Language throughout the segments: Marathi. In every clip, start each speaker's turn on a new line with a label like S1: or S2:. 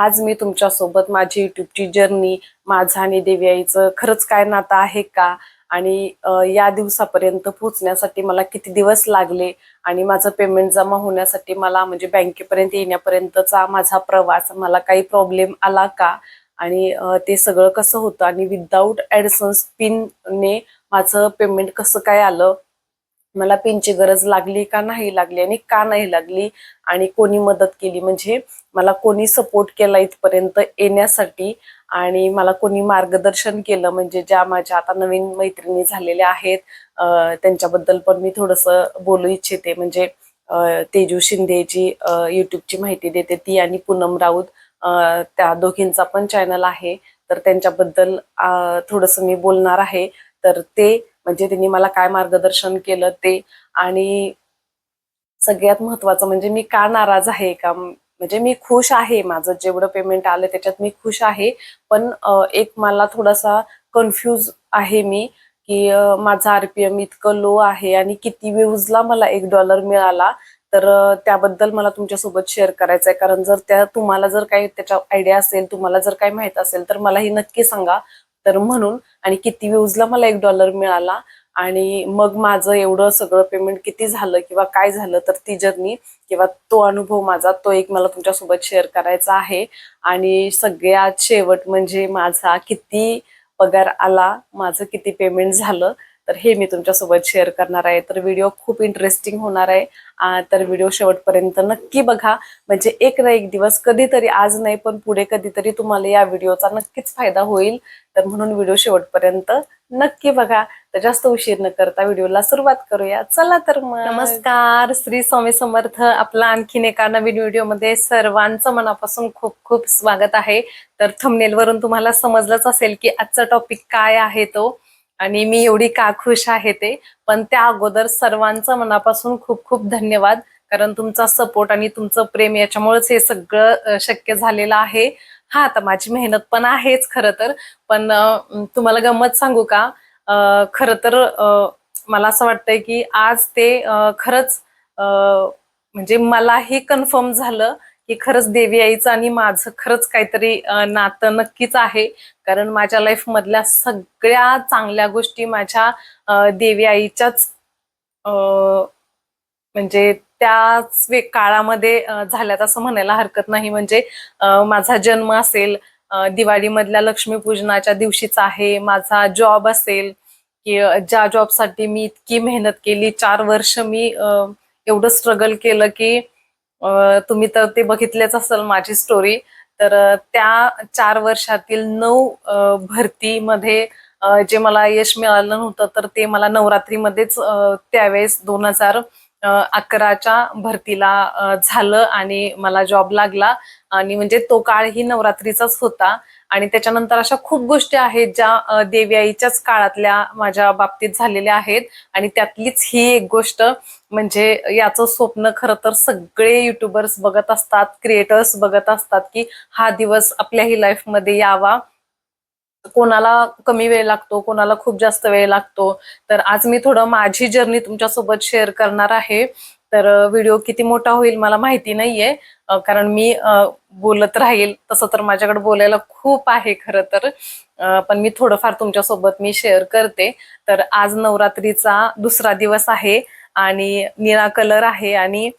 S1: आज मी तुमच्यासोबत माझी युट्यूबची जर्नी माझं आणि देवी आईचं खरंच काय नातं आहे का? आणि या दिवसापर्यंत पोहोचण्यासाठी मला किती दिवस लागले? आणि माझं पेमेंट जमा होण्यासाठी मला म्हणजे बँकेपर्यंत येण्यापर्यंतचा माझा प्रवास मला काही प्रॉब्लेम आला का? आणि ते सगळं कसं होतं? आणि विदाऊट ॲडसन्स पिनने माझं पेमेंट कसं काय आलं? मला पिनची गरज लागली का नाही लागली? आणि का नाही लागली? आणि कोणी मदत केली? म्हणजे मला कोणी सपोर्ट केला इथपर्यंत येण्यासाठी आणि मला कोणी मार्गदर्शन केलं म्हणजे ज्या माझ्या आता नवीन मैत्रिणी झालेल्या आहेत त्यांच्याबद्दल पण मी थोडंसं बोलू इच्छिते. म्हणजे तेजू शिंदे जी युट्यूबची माहिती देते ती आणि पूनम राऊत त्या दोघींचा पण चॅनल आहे. तर त्यांच्याबद्दल थोडंसं मी बोलणार आहे. तर ते म्हणजे त्यांनी मला काय मार्गदर्शन केलं ते आणि सगळ्यात महत्वाचं म्हणजे मी का नाराज आहे का? म्हणजे मी खुश आहे. माझं जेवढं पेमेंट आलं त्याच्यात मी खुश आहे. पण एक मला थोडासा कन्फ्यूज आहे मी की माझा आरपीएम इतकं लो आहे आणि किती व्ह्यूजला मला एक डॉलर मिळाला. तर त्याबद्दल मला तुमच्यासोबत शेअर करायचं आहे कारण जर त्या तुम्हाला जर काही त्याच्या आयडिया असेल तुम्हाला जर काही माहीत असेल तर मलाही नक्की सांगा. तर म्हणून आणि किती व्ह्यूजला मला एक डॉलर मिळाला. आणि मग माझं एवढं सगळं पेमेंट किती झालं किंवा काय झालं तर ती जर्नी किंवा तो अनुभव माझा तो एक मला तुमच्यासोबत शेअर करायचा आहे. आणि सगळ्यात शेवट म्हणजे माझा किती पगार आला माझं किती पेमेंट झालं तर हे मी तुमच्यासोबत शेअर करणार आहे. तर व्हिडिओ खूप इंटरेस्टिंग होणार आहे. तर व्हिडिओ शेवटपर्यंत नक्की बघा. म्हणजे एक ना एक दिवस कधीतरी आज नाही पण पुढे कधीतरी तुम्हाला या व्हिडिओचा नक्कीच फायदा होईल. तर म्हणून व्हिडिओ शेवटपर्यंत नक्की बघा. तर जास्त उशीर न करता व्हिडिओला सुरुवात करूया. चला तर मग. नमस्कार. श्री स्वामी समर्थ आपला आणखीन एका नवीन व्हिडिओमध्ये सर्वांचं मनापासून खूप खूप स्वागत आहे. तर thumbnail वरून तुम्हाला समजलंच असेल की आजचा टॉपिक काय आहे तो. आणि मी एवढी का खुश आहे ते. पण त्या अगोदर सर्वांचं मनापासून खूप खूप धन्यवाद. कारण तुमचा सपोर्ट आणि तुमचं प्रेम याच्यामुळेच हे सगळं शक्य झालेलं आहे. हा आता माझी मेहनत पण आहेच खरं तर. पण तुम्हाला गंमत सांगू का? खरं तर मला असं वाटतंय की आज ते खरंच म्हणजे मला हे कन्फर्म झालं की खरंच देवी आईचं आणि माझं खरंच काहीतरी नातं नक्कीच आहे. कारण माझ्या लाईफ मधल्या सगळ्या चांगल्या गोष्टी माझ्या देवी आईच्याच म्हणजे त्याच वे- काळामध्ये झाल्यात असं म्हणायला हरकत नाही. म्हणजे माझा जन्म असेल दिवाळीमधल्या लक्ष्मीपूजनाच्या दिवशीचा आहे माझा जॉब असेल की ज्या जॉबसाठी मी इतकी मेहनत केली चार वर्ष मी एवढं स्ट्रगल केलं की तुम्ही तर ते बघितलेच असेल माझी स्टोरी तर त्या चार वर्षातील नऊ भरतीमध्ये जे मला यश मिळालं नव्हतं तर ते मला नवरात्रीमध्येच त्यावेळेस दोन हजार अकराच्या भरतीला झालं आणि मला जॉब लागला. आणि म्हणजे तो काळ ही नवरात्रीचाच होता. आणि त्याच्यानंतर अशा खूप गोष्टी आहेत ज्या देवी आईच्याच काळातल्या माझ्या बाबतीत झालेल्या आहेत. आणि त्यातलीच ही एक गोष्ट म्हणजे याचं स्वप्न खरं तर सगळे युट्यूबर्स बघत असतात क्रिएटर्स बघत असतात की हा दिवस आपल्याही लाईफमध्ये यावा. कोणाला कमी वेळ लागतो कोणाला खूप जास्त वेळ लागतो. तर आज मी थोडं माझी जर्नी तुमच्यासोबत शेअर करणार आहे. तर व्हिडिओ किती मोठा होईल मला माहिती नाहीये. कारण मी बोलत राहील तसं तर माझ्याकडे बोलायला खूप आहे खरं तर. पण मी थोडंफार तुमच्यासोबत मी शेअर करते. तर आज नवरात्रीचा दुसरा दिवस आहे आणि निळा कलर आहे आणि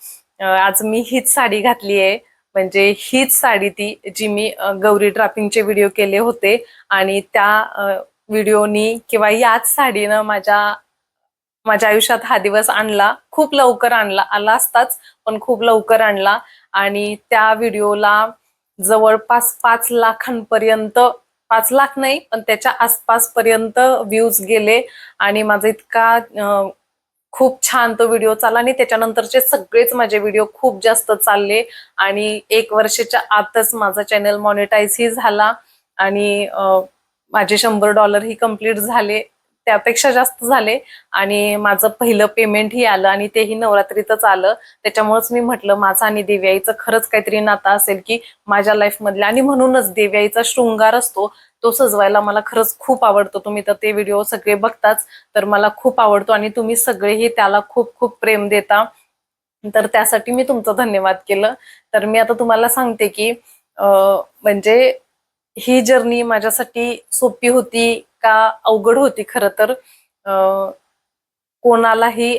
S1: आज मी हीच साडी घातली आहे म्हणजे हीच साडी ती जी मी गौरी ड्राफिंगचे व्हिडिओ केले होते आणि त्या व्हिडिओनी किंवा याच साडीनं माझ्या माझ्या आयुष्यात हा दिवस आणला. खूप लवकर आणला आला असताच पण खूप लवकर आणला. आणि त्या व्हिडिओला जवळपास पाच लाखांपर्यंत पाच लाख नाही पण त्याच्या आसपासपर्यंत व्ह्यूज गेले. आणि माझा इतका खूप छान तो व्हिडिओ चालला आणि त्याच्यानंतरचे सगळेच माझे व्हिडिओ खूप जास्त चालले. आणि एक वर्षाच्या आतच माझा चॅनल मॉनिटाईजही झाला आणि माझे शंभर डॉलर ही कंप्लीट झाले. त्यापेक्षा जास्त झाले आणि माझं पहिलं पेमेंटही आलं आणि तेही नवरात्रीतच आलं. त्याच्यामुळेच मी म्हटलं माझं आणि देव्याईचं खरंच काहीतरी नातं असेल की माझ्या लाईफमधल्या आणि म्हणूनच देव्याईचा शृंगार असतो. तो सजवायला मला खरंच खूप आवडतो. तुम्ही तर ते व्हिडिओ सगळे बघताच तर मला खूप आवडतो आणि तुम्ही सगळेही त्याला खूप खूप प्रेम देता. तर त्यासाठी मी तुमचं धन्यवाद केलं. तर मी आता तुम्हाला सांगते की म्हणजे ही जर्नी माझ्यासाठी सोपी होती का अवघड होती खरं तर कोणालाही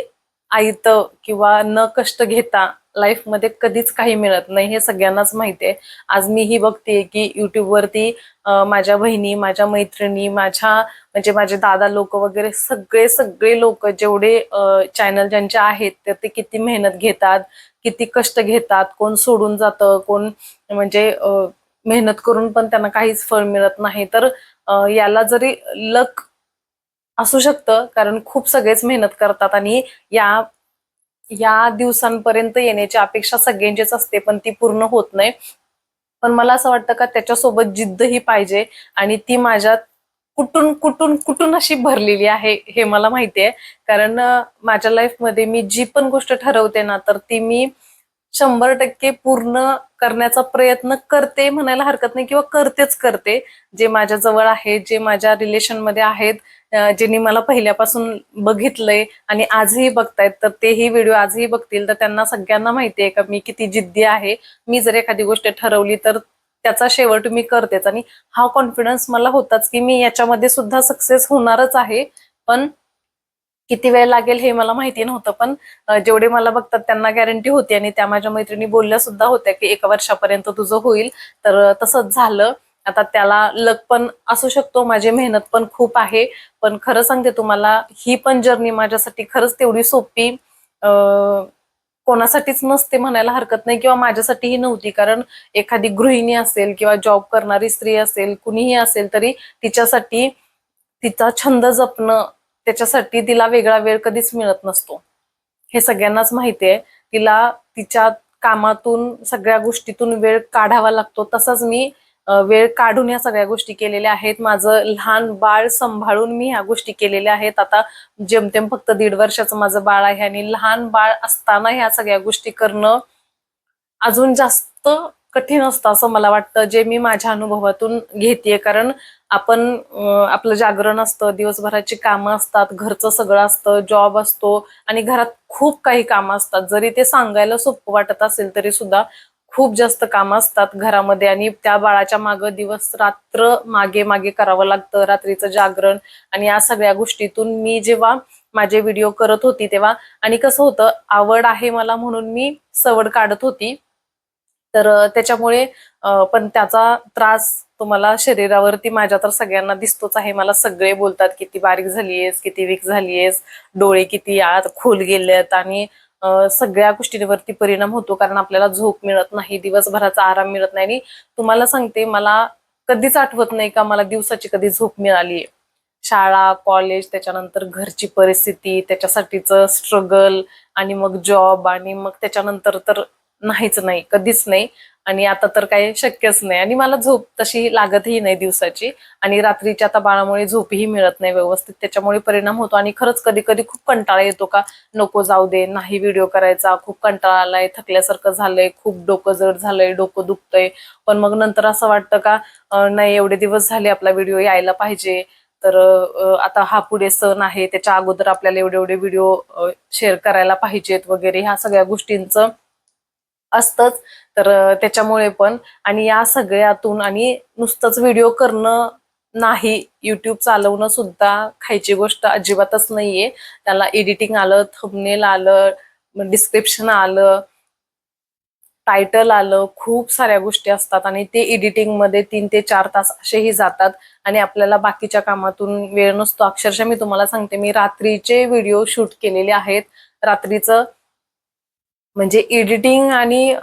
S1: आयत किंवा न कष्ट घेता लाईफमध्ये कधीच काही मिळत नाही हे सगळ्यांनाच माहिती आहे. आज मी ही बघते की युट्यूबवरती माझ्या बहिणी माझ्या मैत्रिणी माझ्या म्हणजे माझे दादा लोक वगैरे सगळे सगळे लोक जेवढे चॅनल ज्यांचे आहेत तर ते किती मेहनत घेतात किती कष्ट घेतात कोण सोडून जातं कोण म्हणजे मेहनत करून पण त्यांना काहीच फळ मिळत नाही. तर याला जरी लक असू शकतं कारण खूप सगळेच मेहनत करतात आणि या या दिवसांपर्यंत येण्याची अपेक्षा सगळ्यांचीच असते पण ती पूर्ण होत नाही. पण मला असं वाटतं का त्याच्यासोबत जिद्द ही पाहिजे आणि ती माझ्यात कुठून कुठून कुठून अशी भरलेली आहे हे मला माहिती आहे. कारण माझ्या लाईफमध्ये मी जी पण गोष्ट ठरवते ना तर ती मी शंभर टक्के पूर्ण करण्याचा प्रयत्न करते म्हणायला हरकत नाही किंवा करतेच करते. जे माझ्या जवळ जे माझ्या रिलेशनमध्ये आहेत ज्यांनी मला पहिल्यापासून बघितलंय आणि आजही बघतायत तर तेही व्हिडिओ आजही बघतील. तर त्यांना सगळ्यांना माहिती आहे का मी किती जिद्दी आहे. मी जर एखादी गोष्ट ठरवली तर त्याचा शेवट मी करतेच. आणि हा कॉन्फिडन्स मला होताच की मी याच्यामध्ये सुद्धा सक्सेस होणारच आहे. पण किती वेळ लागेल हे मला माहिती नव्हतं. पण जेवढे मला बघतात त्यांना गॅरंटी होती. आणि त्या माझ्या मैत्रिणी बोलल्या सुद्धा होत्या की एका वर्षापर्यंत तुझं होईल. तर तसंच झालं. आता त्याला लक पण असू शकतो माझी मेहनत पण खूप आहे. पण खरं सांगते तुम्हाला ही पण जर्नी माझ्यासाठी खरंच तेवढी सोपी कोणासाठीच नसते म्हणायला हरकत नाही किंवा माझ्यासाठीही नव्हती. कारण एखादी गृहिणी असेल किंवा जॉब करणारी स्त्री असेल कुणीही असेल तरी तिच्यासाठी तिचा छंद जपणं त्याच्यासाठी तिला वेगळा वेळ कधीच मिळत नसतो. हे सगळ्यांनाच माहिती आहे. तिला तिच्या कामातून सगळ्या गोष्टीतून वेळ काढावा लागतो. तसाच मी वेळ काढून या सगळ्या गोष्टी केलेल्या आहेत. माझं लहान बाळ सांभाळून मी ह्या गोष्टी केलेल्या आहेत. आता जेमतेम फक्त दीड वर्षाचं माझं बाळ आहे आणि लहान बाळ असताना ह्या सगळ्या गोष्टी करणं अजून जास्त कठीण असतं असं मला वाटतं. जे मी माझ्या अनुभवातून घेतेय. कारण आपण आपलं जागरण असतं दिवसभराची कामं असतात घरचं सगळं असतं जॉब असतो आणि घरात खूप काही कामं असतात. जरी ते सांगायला सोपं वाटत असेल तरी सुद्धा खूप जास्त कामं असतात घरामध्ये आणि त्या बाळाच्या मागं दिवस रात्र मागे मागे करावं लागतं रात्रीचं जागरण आणि या सगळ्या गोष्टीतून मी जेव्हा माझे व्हिडिओ करत होती तेव्हा आणि कसं होतं आवड आहे मला म्हणून मी सवड काढत होती. तर त्याच्यामुळे पण त्याचा त्रास तुम्हाला शरीरावरती माझ्या तर सगळ्यांना दिसतोच आहे. मला सगळे बोलतात किती बारीक झालीयस किती वीक झालीयस डोळे किती आत खोल गेलेत आणि सगळ्या गोष्टींवरती परिणाम होतो कारण आपल्याला झोप मिळत नाही दिवसभराचा आराम मिळत नाही. आणि तुम्हाला सांगते मला कधीच आठवत नाही का मला दिवसाची कधी झोप मिळाली. शाळा कॉलेज त्याच्यानंतर घरची परिस्थिती त्याच्यासाठीचं स्ट्रगल आणि मग जॉब आणि मग त्याच्यानंतर तर नाहीच नाही कधीच नाही. आणि आता तर काही शक्यच नाही. आणि मला झोप तशी लागतही नाही दिवसाची. आणि रात्रीच्या आता बाळामुळे झोपही मिळत नाही व्यवस्थित. त्याच्यामुळे परिणाम होतो. आणि खरंच कधी कधी खूप कंटाळा येतो का नको जाऊ दे नाही व्हिडिओ करायचा. खूप कंटाळा आलाय थकल्यासारखं झालंय खूप डोकं जड झालंय डोकं दुखतंय. पण मग नंतर असं वाटतं का नाही एवढे दिवस झाले आपला व्हिडिओ यायला पाहिजे. तर आता हा पुढे सण आहे. त्याच्या अगोदर आपल्याला एवढे एवढे व्हिडिओ शेअर करायला पाहिजेत वगैरे. ह्या सगळ्या गोष्टींचं असतंच. तर त्याच्यामुळे पण. आणि या सगळ्यातून आणि नुसतंच व्हिडिओ करणं नाही युट्यूब चालवणं सुद्धा खायची गोष्ट अजिबातच नाहीये. त्याला एडिटिंग आलं थंबनेल आलं डिस्क्रिप्शन आलं टायटल आलं खूप साऱ्या गोष्टी असतात. आणि ते एडिटिंगमध्ये तीन ते चार तास असेही जातात. आणि आपल्याला बाकीच्या कामातून वेळ नसतो. अक्षरशः मी तुम्हाला सांगते मी रात्रीचे व्हिडिओ शूट केलेले आहेत. रात्रीचं म्हणजे एडिटिंग आणि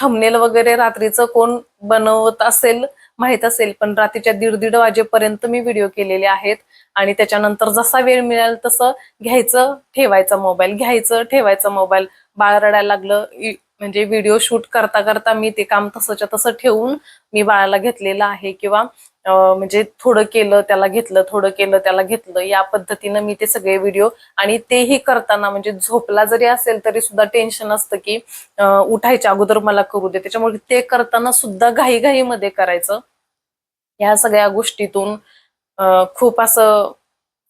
S1: थंबनेल वगैरे रात्रीचं कोण बनवत असेल माहीत असेल पण रात्रीच्या दीड दीड वाजेपर्यंत मी व्हिडिओ केलेले आहेत. आणि त्याच्यानंतर जसा वेळ मिळेल तसं घ्यायचं ठेवायचा मोबाईल घ्यायचं ठेवायचा मोबाईल बाळ रडायला लागलं इ- म्हणजे व्हिडिओ शूट करता करता मी ते काम तसंच्या तसं ठेवून मी बाळाला घेतलेलं आहे किंवा म्हणजे थोडं केलं त्याला घेतलं थोडं केलं त्याला घेतलं या पद्धतीनं मी ते सगळे व्हिडिओ आणि तेही करताना म्हणजे झोपला जरी असेल तरी सुद्धा टेन्शन असतं की उठायच्या अगोदर मला करू दे. त्याच्यामुळे ते करताना सुद्धा घाईघाईमध्ये करायचं. या सगळ्या गोष्टीतून खूप असं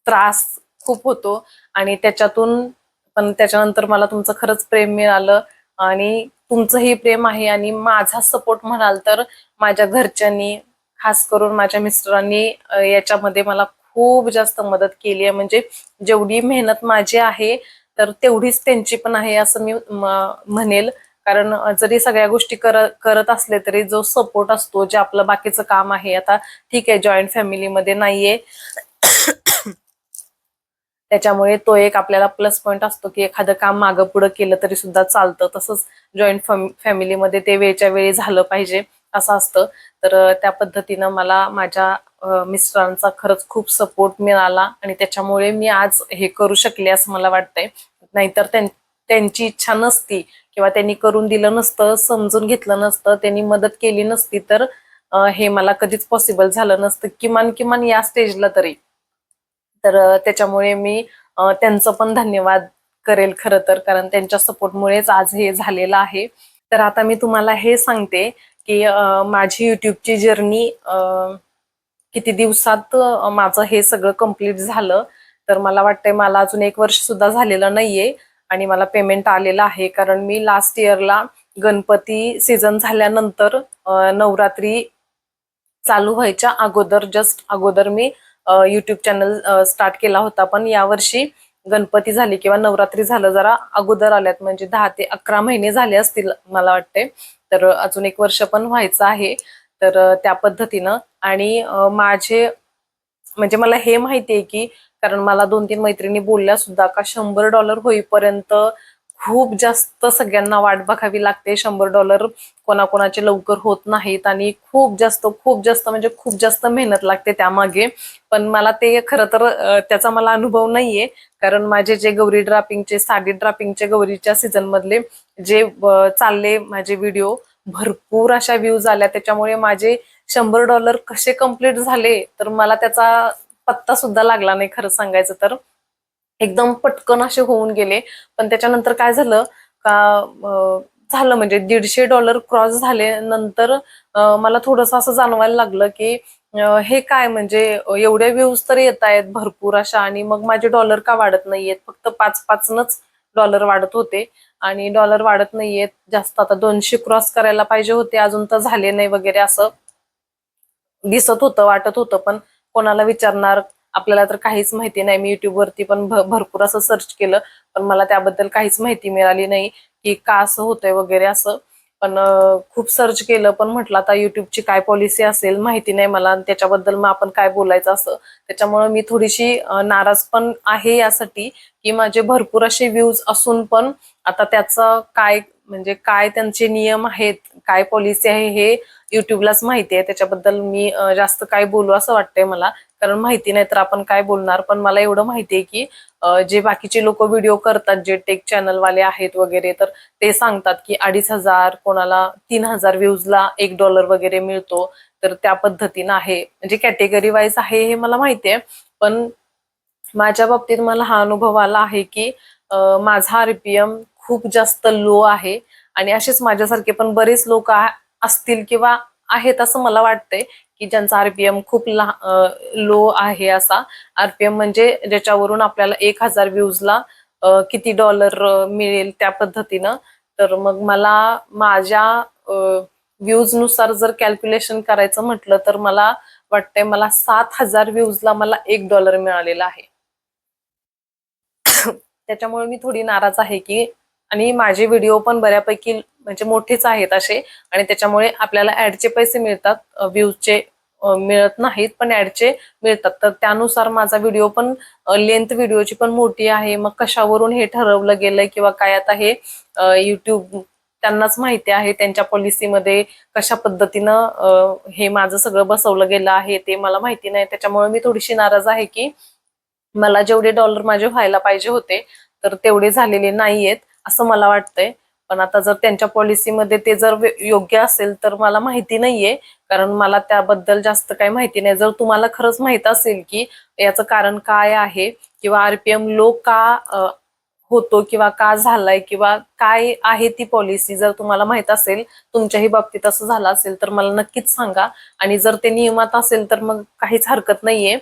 S1: त्रास खूप होतो आणि त्याच्यातून पण त्याच्यानंतर मला तुमचं खरंच प्रेम मिळालं. आणि तुमचंही प्रेम आहे आणि माझा सपोर्ट म्हणाल तर माझ्या घरच्यांनी खास करून माझ्या मिस्टरांनी याच्यामध्ये मला खूप जास्त मदत केली आहे. म्हणजे जेवढी मेहनत माझी आहे तर तेवढीच त्यांची पण आहे असं मी म्हणेल. कारण जरी सगळ्या गोष्टी कर करत असले तरी जो सपोर्ट असतो जे आपलं बाकीचं काम आहे आता ठीक आहे जॉईंट फॅमिलीमध्ये नाहीये. त्याच्यामुळे तो एक आपल्याला प्लस पॉईंट असतो की एखादं काम मागं पुढं केलं तरी सुद्धा चालतं. तसंच जॉईंट फॅमिलीमध्ये ते वेळच्या वेळी झालं पाहिजे असं असतं. तर त्या पद्धतीनं मला माझ्या मिस्टरांचा खरंच खूप सपोर्ट मिळाला आणि त्याच्यामुळे मी आज हे करू शकले असं मला वाटतंय. नाहीतर त्यां- त्यांची इच्छा नसती किंवा त्यांनी करून दिलं नसतं समजून घेतलं नसतं त्यांनी मदत केली नसती तर हे मला कधीच पॉसिबल झालं नसतं. किमान किमान या स्टेजला तरी. तर त्याच्यामुळे मी त्यांचं पण धन्यवाद करेल खरं तर कारण त्यांच्या सपोर्टमुळेच आज हे झालेलं आहे. तर आता मी तुम्हाला हे सांगते की माझी युट्यूबची जर्नी किती दिवसात माझं हे सगळं कंप्लीट झालं. तर मला वाटतंय मला अजून एक वर्ष सुद्धा झालेलं नाहीये आणि मला पेमेंट आलेलं आहे कारण मी लास्ट इयरला गणपती सीझन झाल्यानंतर नवरात्री चालू व्हायच्या अगोदर जस्ट अगोदर मी युट्यूब चॅनल स्टार्ट केला होता. पण यावर्षी गणपती झाली किंवा नवरात्री झालं जरा अगोदर आल्यात. म्हणजे दहा ते अकरा महिने झाले असतील मला वाटते. तर अजून एक वर्ष पण व्हायचं आहे. तर त्या पद्धतीनं. आणि माझे म्हणजे मला हे माहिती आहे की कारण मला दोन तीन मैत्रिणी बोलल्या सुद्धा का शंभर डॉलर होईपर्यंत खूप जास्त सगळ्यांना वाट बघावी लागते. शंभर डॉलर कोणाकोणाचे लवकर होत नाहीत आणि खूप जास्त खूप जास्त म्हणजे खूप जास्त मेहनत लागते त्यामागे. पण मला ते खरं तर त्याचा मला अनुभव नाहीये. कारण माझे जे गौरी ड्रापिंगचे साडी ड्रापिंगचे गौरीच्या सीझन मधले जे चालले माझे व्हिडिओ भरपूर अशा व्ह्यूज आल्या. त्याच्यामुळे माझे शंभर डॉलर कसे कंप्लीट झाले तर मला त्याचा पत्ता सुद्धा लागला नाही खरं सांगायचं तर. एकदम पटकन असे होऊन गेले. पण त्याच्यानंतर काय झालं का झालं म्हणजे दीडशे डॉलर क्रॉस झाले. नंतर मला थोडंसं असं जाणवायला लागलं की हे काय म्हणजे एवढे व्ह्यूज तर येत आहेत भरपूर अशा आणि मग माझे डॉलर का वाढत नाहीयेत? फक्त पाच पाचनच डॉलर वाढत होते. आणि डॉलर वाढत नाहीयेत. जास्त आता दोनशे क्रॉस करायला पाहिजे होते. अजून तर झाले नाही वगैरे असं दिसत होतं वाटत होतं. पण कोणाला विचारणार? आपल्याला तर काहीच माहिती नाही. मी युट्यूबवरती पण भरपूर असं सर्च केलं पण मला त्याबद्दल काहीच माहिती मिळाली नाही की का असं होतंय वगैरे असं. पण खूप सर्च केलं पण म्हटलं आता युट्यूबची काय पॉलिसी असेल माहिती नाही मला आणि त्याच्याबद्दल मग आपण काय बोलायचं असं. त्याच्यामुळे मी थोडीशी नाराज पण आहे यासाठी की माझे भरपूर असे व्ह्यूज असून पण आता त्याचं काय म्हणजे काय त्यांचे नियम आहेत काय पॉलिसी आहे हे युट्यूबलाच माहिती आहे. त्याच्याबद्दल मी जास्त काय बोलू असं वाटतंय मला. कारण माहिती नाही तर आपण काय बोलणार? पण मला एवढं माहिती आहे की जे बाकीचे लोक व्हिडिओ करतात जे टेक चॅनलवाले आहेत वगैरे तर ते सांगतात की अडीच हजार कोणाला तीन हजार व्ह्यूजला एक डॉलर वगैरे मिळतो. तर त्या पद्धतीनं आहे. म्हणजे कॅटेगरी वाईज आहे हे मला माहिती आहे. पण माझ्या बाबतीत मला हा अनुभव आला आहे की माझा आरपीएम खूप जास्त लो आहे. आणि असेच माझ्यासारखे पण बरेच लोक असतील किंवा आहेत असं मला वाटतंय की ज्यांचा आरपीएम खूप लो आहे असा. आरपीएम म्हणजे ज्याच्यावरून आपल्याला एक हजार व्ह्यूजला किती डॉलर मिळेल त्या पद्धतीनं. तर मग मला माझ्या व्ह्यूजनुसार जर कॅल्क्युलेशन करायचं म्हटलं तर मला वाटतंय मला सात हजार व्ह्यूजला मला एक डॉलर मिळालेला आहे. त्याच्यामुळे मी थोडी नाराज आहे की आणि माझे व्हिडिओ पण बऱ्यापैकी म्हणजे मोठेच आहेत असे. आणि त्याच्यामुळे आपल्याला ऍडचे पैसे मिळतात व्ह्यूजचे मिळत नाहीत पण ऍडचे मिळतात. तर त्यानुसार माझा व्हिडिओ पण लेंथ व्हिडिओची पण मोठी आहे. मग कशावरून हे ठरवलं गेलंय किंवा काय आता हे युट्यूब त्यांनाच माहिती आहे. त्यांच्या पॉलिसीमध्ये कशा पद्धतीनं हे माझं सगळं बसवलं गेलं आहे ते मला माहिती नाही. त्याच्यामुळे मी थोडीशी नाराज आहे की मला जेवढे डॉलर माझे व्हायला पाहिजे होते तर तेवढे झालेले नाही आहेत असं मला वाटतंय. पण आता जर त्यांच्या पॉलिसीमध्ये ते जर योग्य असेल तर मला माहिती नाहीये. कारण मला त्याबद्दल जास्त काही माहिती नाही. जर तुम्हाला खरंच माहीत असेल की याचं कारण काय आहे किंवा आरपीएम लो का होतो किंवा का झालाय किंवा काय आहे ती पॉलिसी जर तुम्हाला माहीत असेल तुमच्याही बाबतीत असं झालं असेल तर मला नक्कीच सांगा. आणि जर ते नियमात असेल तर मग काहीच हरकत नाहीये.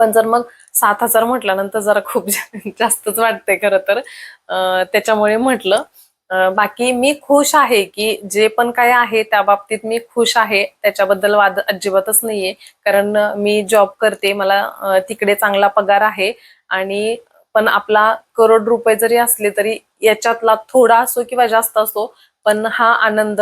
S1: पण जर मग सात हजार म्हटल्यानंतर जरा खूप जास्तच वाटतंय खरं तर. त्याच्यामुळे म्हटलं. बाकी मी खुश आहे की जे पण काय आहे त्या बाबतीत मी खुश आहे. त्याच्याबद्दल वाद अजिबातच नाहीये. कारण मी जॉब करते. मला तिकडे चांगला पगार आहे. आणि पण आपला करोड रुपये जरी असले तरी याच्यातला थोडा असो किंवा जास्त असो पण हा आनंद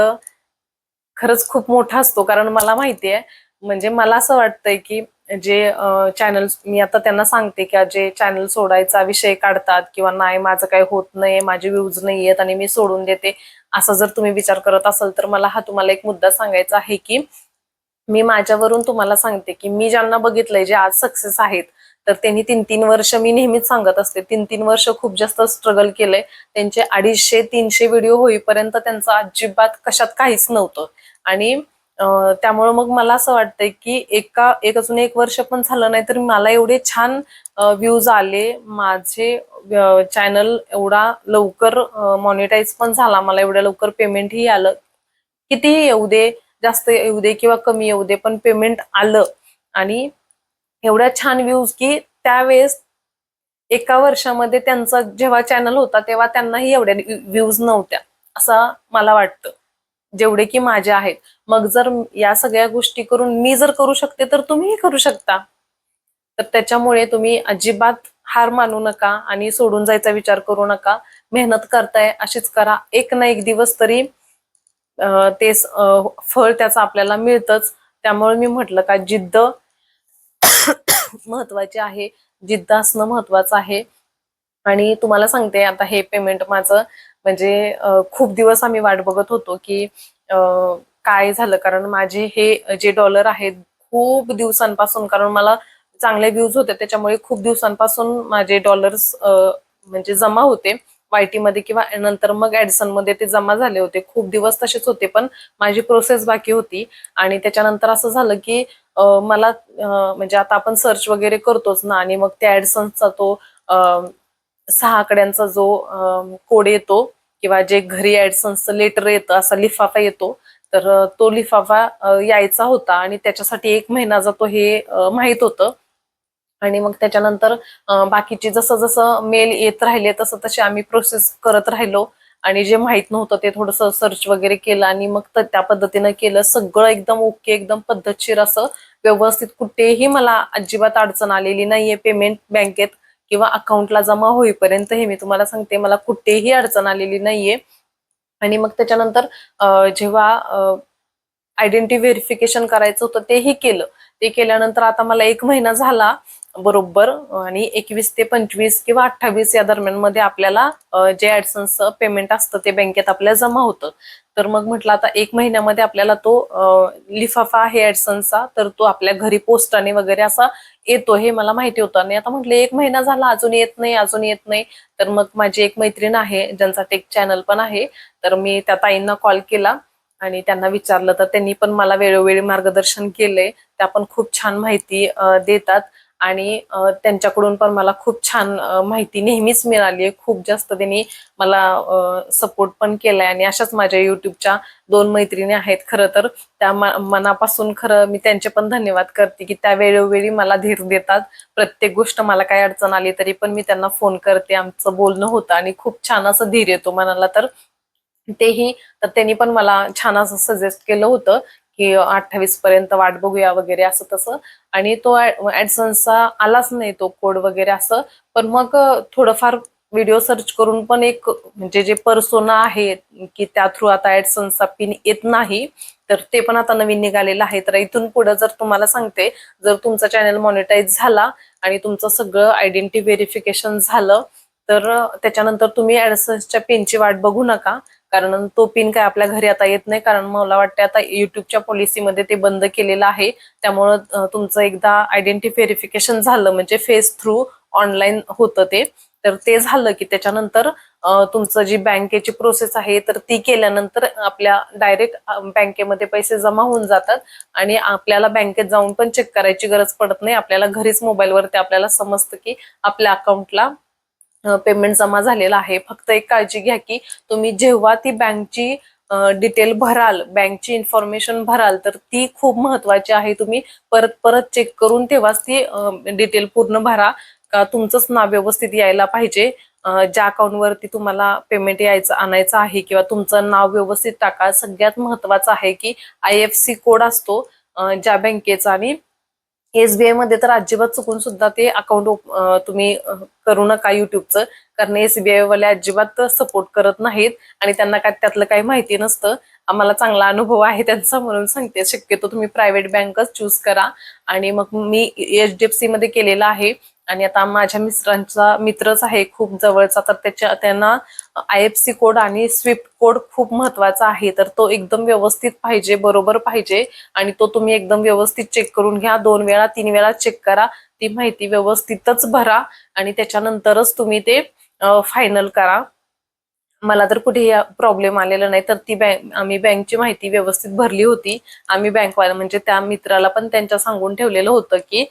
S1: खरंच खूप मोठा असतो. कारण मला माहिती आहे म्हणजे मला असं वाटतंय की जे चॅनल्स मी आता त्यांना सांगते की जे चॅनल सोडायचा विषय काढतात किंवा नाही माझं काही होत नाही माझे व्ह्यूज नाही आहेत आणि मी सोडून देते असा जर तुम्ही विचार करत असाल तर मला हा तुम्हाला एक मुद्दा सांगायचा आहे की मी माझ्यावरून तुम्हाला सांगते की मी ज्यांना बघितलंय जे आज सक्सेस आहेत तर त्यांनी तीन तीन वर्ष मी नेहमीच सांगत असते. तीन तीन वर्ष खूप जास्त स्ट्रगल केलंय. त्यांचे अडीचशे तीनशे व्हिडिओ होईपर्यंत त्यांचं अजिबात कशात काहीच नव्हतं. आणि त्यामुळं मग मला असं वाटतंय की एका एक अजून एक वर्ष पण झालं नाही तर मला एवढे छान व्ह्यूज आले. माझे चॅनल एवढा लवकर मॉनिटाईज पण झाला. मला एवढ्या लवकर पेमेंटही आलं. कितीही येऊ दे जास्त येऊ दे किंवा कमी येऊ दे पण पेमेंट आलं. आणि एवढ्या छान व्ह्यूज की त्यावेळेस एका वर्षामध्ये त्यांचा जेव्हा चॅनल होता तेव्हा त्यांनाही एवढ्या व्ह्यूज नव्हत्या. असं मला वाटतं. जेवढे की माझे आहेत. मग जर या सगळ्या गोष्टी करून मी जर करू शकते तर तुम्हीही करू शकता. तर त्याच्यामुळे तुम्ही अजिबात हार मानू नका आणि सोडून जायचा विचार करू नका. मेहनत करताय अशीच करा. एक ना एक दिवस तरी ते फळ त्याचं आपल्याला मिळतच. त्यामुळे मी म्हटलं का जिद्द महत्वाची आहे. जिद्द असणं महत्वाचं आहे. आणि तुम्हाला सांगते आता हे पेमेंट माझं म्हणजे खूप दिवस आम्ही वाट बघत होतो की काय झालं? कारण माझे हे जे डॉलर आहेत खूप दिवसांपासून कारण मला चांगले व्ह्यूज होते त्याच्यामुळे खूप दिवसांपासून माझे डॉलर्स म्हणजे जमा होते. वायटी मध्ये किंवा नंतर मग ऍडसनमध्ये ते जमा झाले होते. खूप दिवस तसेच होते पण माझी प्रोसेस बाकी होती. आणि त्याच्यानंतर असं झालं की मला म्हणजे आता आपण सर्च वगैरे करतोच ना आणि मग त्या ऍडसनचा तो सहा आकड्यांचा जो कोड येतो किंवा जे घरी ऍडसन्सचं लेटर येतं असा लिफाफा येतो तर तो लिफाफा यायचा होता आणि त्याच्यासाठी एक महिना जातो हे माहीत माहीत होतं. आणि मग त्याच्यानंतर बाकीची जसं जसं मेल येत राहिले तसं तसे आम्ही प्रोसेस करत राहिलो. आणि जे माहीत नव्हतं ते थोडंसं सर्च वगैरे केलं आणि मग त्या पद्धतीनं केलं. सगळं एकदम ओके एकदम पद्धतशीर असं व्यवस्थित कुठेही मला अजिबात अडचण आलेली नाहीये. पेमेंट बँकेत किंवा अकाउंटला जमा होईपर्यंत हे मी तुम्हाला सांगते मला कुठेही अडचण आलेली नाहीये. आणि मग त्याच्यानंतर जेव्हा आयडेंटिटी व्हेरिफिकेशन करायचं होतं तेही केलं. ते केल्यानंतर आता मला एक महिना झाला. बरोबर आणि एकवीस ते पंचवीस किंवा अठ्ठावीस या दरम्यानमध्ये आपल्याला जे ऍडसन्स पेमेंट असतं ते बँकेत आपल्याला जमा होतं. तर मग म्हटलं आता एक महिन्यामध्ये आपल्याला तो लिफाफा आहे ऍडसनचा तर तो आपल्या घरी पोस्टाने वगैरे असा येतो हे मला माहिती होतं. आणि आता म्हटलं एक महिना झाला अजून येत नाही अजून येत नाही. तर मग माझी एक मैत्रीण आहे ज्यांचा टेक चॅनल पण आहे तर मी त्या ताईंना कॉल केला आणि त्यांना विचारलं. तर त्यांनी पण मला वेळोवेळी मार्गदर्शन केलंय. त्या पण खूप छान माहिती देतात. आणि त्यांच्याकडून पण मला खूप छान माहिती नेहमीच मिळाली आहे. खूप जास्त त्यांनी मला सपोर्ट पण केलाय आणि अशाच माझ्या युट्यूबच्या दोन मैत्रिणी आहेत खरं तर. त्या मनापासून खरं मी त्यांचे पण धन्यवाद करते की त्या वेळोवेळी मला धीर देतात. प्रत्येक गोष्ट मला काय अडचण आली तरी पण मी त्यांना फोन करते. आमचं बोलणं होतं आणि खूप छान असं धीर येतो मनाला तर. तेही तर त्यांनी पण मला छान असं सजेस्ट केलं होतं की अठ्ठावीस पर्यंत वाट बघूया वगैरे असं तसं. आणि तो ऍडसन्सचा आलाच नाही तो कोड वगैरे असं. पण मग थोडंफार व्हिडिओ सर्च करून पण एक म्हणजे जे पर्सोना आहे की त्या थ्रू आता ऍडसन्सचा पिन येत नाही तर ते पण आता नवीन निघालेलं आहे. तर इथून पुढे जर तुम्हाला सांगते जर तुमचा चॅनल मॉनिटाईज झाला आणि तुमचं सगळं आयडेंटिटी व्हेरिफिकेशन झालं तर त्याच्यानंतर तुम्ही ऍडसन्सच्या पिनची वाट बघू नका. कारण तो पिन काय आपल्या घरी आता येत नाही. कारण मला वाटतं आता युट्यूबच्या पॉलिसीमध्ये ते बंद केलेलं आहे. त्यामुळं तुमचं एकदा आयडेंटिटी व्हेरिफिकेशन झालं म्हणजे फेस थ्रू ऑनलाईन होतं ते. तर ते झालं की त्याच्यानंतर तुमचं जी बँकेची प्रोसेस आहे तर ती केल्यानंतर आपल्या डायरेक्ट बँकेमध्ये पैसे जमा होऊन जातात. आणि आपल्याला बँकेत जाऊन पण चेक करायची गरज पडत नाही. आपल्याला घरीच मोबाईलवरती आपल्याला समजतं की आपल्या अकाउंटला पेमेंट जमा झालेला आहे. फक्त एक काळजी घ्या की तुम्ही जेव्हा ती बँकची डिटेल भराल बँकची इन्फॉर्मेशन भराल तर ती खूप महत्वाची आहे. तुम्ही परत परत चेक करून तेव्हाच ती डिटेल पूर्ण भरा. का तुमचंच नाव व्यवस्थित यायला पाहिजे. ज्या अकाउंटवरती तुम्हाला पेमेंट यायचं आणायचं आहे किंवा तुमचं नाव व्यवस्थित टाका सगळ्यात महत्वाचं आहे की आय एफ सी कोड असतो ज्या बँकेचा आणि एसबीआयमध्ये तर अजिबात चुकून सुद्धा ते अकाउंट तुम्ही करू नका युट्यूबचं कारण एसबीआय वाले अजिबात सपोर्ट करत नाहीत आणि त्यांना काय त्यातलं काही माहिती नसतं. आम्हाला चांगला अनुभव आहे त्यांचा म्हणून सांगते. शक्यतो तुम्ही प्रायव्हेट बँकच चूज करा. आणि मग मी एच डी एफ सी मध्ये केलेलं आहे. आणि आता माझ्या मिस्टरांचा मित्रच आहे खूप जवळचा तर त्याच्या त्यांना आय एफ सी कोड आणि स्विफ्ट कोड खूप महत्त्वाचा आहे. तर तो एकदम व्यवस्थित पाहिजे बरोबर पाहिजे आणि तो तुम्ही एकदम व्यवस्थित चेक करून घ्या. दोन वेळा तीन वेळा चेक करा. ती माहिती व्यवस्थितच भरा आणि त्याच्यानंतरच तुम्ही ते फायनल करा. मला तर कुठेही प्रॉब्लेम आलेला नाही. तर ती बँक आम्ही बँकची माहिती व्यवस्थित भरली होती. आम्ही बँकवाला म्हणजे त्या मित्राला पण त्यांच्या सांगून ठेवलेलं होतं की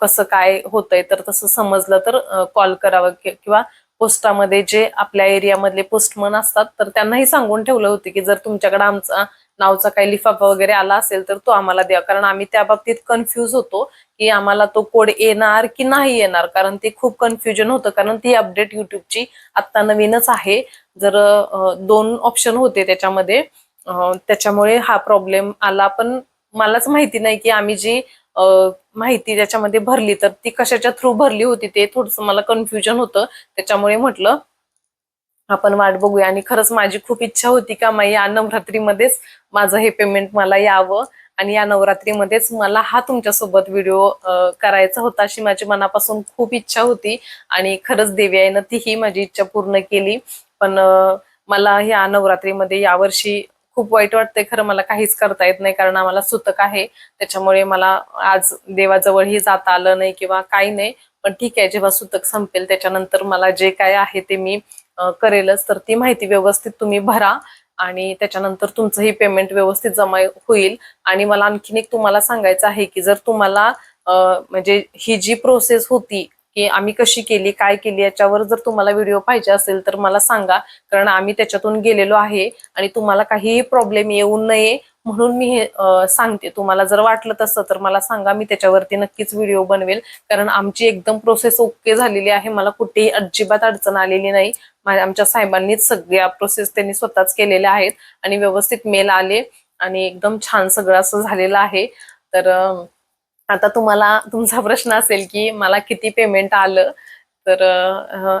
S1: कसं काय होतंय. तर तसं समजलं तर कॉल करावं किंवा पोस्टामध्ये जे आपल्या एरियामधले पोस्टमन असतात तर त्यांनाही सांगून ठेवलं होतं की जर तुमच्याकडे आमचा नावचा काही लिफाफा वगैरे आला असेल तर तो आम्हाला द्या. कारण आम्ही त्या बाबतीत कन्फ्यूज होतो की आम्हाला तो कोड येणार की नाही येणार. कारण ते खूप कन्फ्युजन होतं. कारण ती अपडेट युट्यूबची आत्ता नवीनच आहे. जर दोन ऑप्शन होते त्याच्यामध्ये. त्याच्यामुळे हा प्रॉब्लेम आला. पण मलाच माहिती नाही की आम्ही जी माहिती ज्याच्यामध्ये भरली तर ती कशाच्या थ्रू भरली होती ते थोडस मला कन्फ्युजन होतं. त्याच्यामुळे म्हटलं आपण वाट बघूया. आणि खरंच माझी खूप इच्छा होती का माई या नवरात्रीमध्येच माझं हे पेमेंट मला यावं. आणि या नवरात्रीमध्येच मला हा तुमच्यासोबत व्हिडिओ करायचा होता अशी माझी मनापासून खूप इच्छा होती. आणि खरंच देवी आईनं तीही माझी इच्छा पूर्ण केली. पण मला या नवरात्रीमध्ये यावर्षी खूप वाईट वाटतंय खरं मला काहीच करता येत नाही कारण आम्हाला सुतक आहे. त्याच्यामुळे मला आज देवाजवळही जाता आलं नाही किंवा काही नाही. पण ठीक आहे जेव्हा सुतक संपेल त्याच्यानंतर मला जे काय आहे ते मी करेलच. तर ती माहिती व्यवस्थित तुम्ही भरा आणि त्याच्यानंतर तुमचंही पेमेंट व्यवस्थित जमा होईल. आणि मला आणखीन एक तुम्हाला सांगायचं आहे की जर तुम्हाला म्हणजे ही जी प्रोसेस होती की आम्ही कशी केली काय केली याच्यावर जर तुम्हाला व्हिडिओ पाहिजे असेल तर मला सांगा. कारण आम्ही त्याच्यातून गेलेलो आहे आणि तुम्हाला काहीही प्रॉब्लेम येऊ नये म्हणून मी हे सांगते. तुम्हाला जर वाटलं तसं तर मला सांगा मी त्याच्यावरती नक्कीच व्हिडिओ बनवेल. कारण आमची एकदम प्रोसेस ओके झालेली आहे. मला कुठेही अजिबात अडचण आलेली नाही. आमच्या साहेबांनीच सगळ्या प्रोसेस त्यांनी स्वतःच केलेल्या आहेत आणि व्यवस्थित मेल आले आणि एकदम छान सगळं असं झालेलं आहे. तर आता तुम्हाला तुमचा प्रश्न असेल की मला किती पेमेंट आलं? तर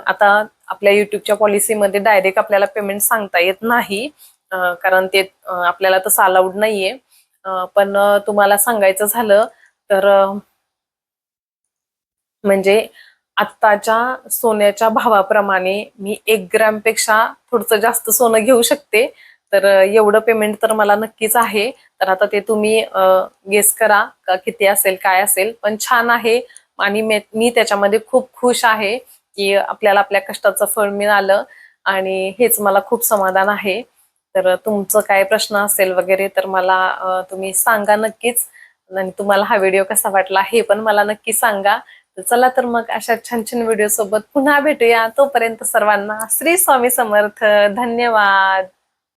S1: आता आपल्या युट्यूबच्या पॉलिसीमध्ये डायरेक्ट आपल्याला पेमेंट सांगता येत नाही. कारण ते आपल्याला तसं अलाउड नाहीये. पण तुम्हाला सांगायचं झालं तर म्हणजे आत्ताच्या सोन्याच्या भावाप्रमाणे मी एक ग्रॅमपेक्षा थोडंसं जास्त सोनं घेऊ शकते. तर एवढं पेमेंट तर मला नक्कीच आहे. तर आता ते तुम्ही गेस करा का किती असेल काय असेल. पण छान आहे आणि मी त्याच्यामध्ये खूप खुश आहे की आपल्याला आपल्या कष्टाचं फळ मिळालं आणि हेच मला खूप समाधान आहे. तर तुमचं काय प्रश्न असेल वगैरे तर मला तुम्ही सांगा नक्कीच. आणि तुम्हाला हा व्हिडिओ कसा वाटला हे पण मला नक्की सांगा. तर चला तर मग अशा छान छान व्हिडिओ सोबत पुन्हा भेटूया. तोपर्यंत सर्वांना श्री स्वामी समर्थ. धन्यवाद.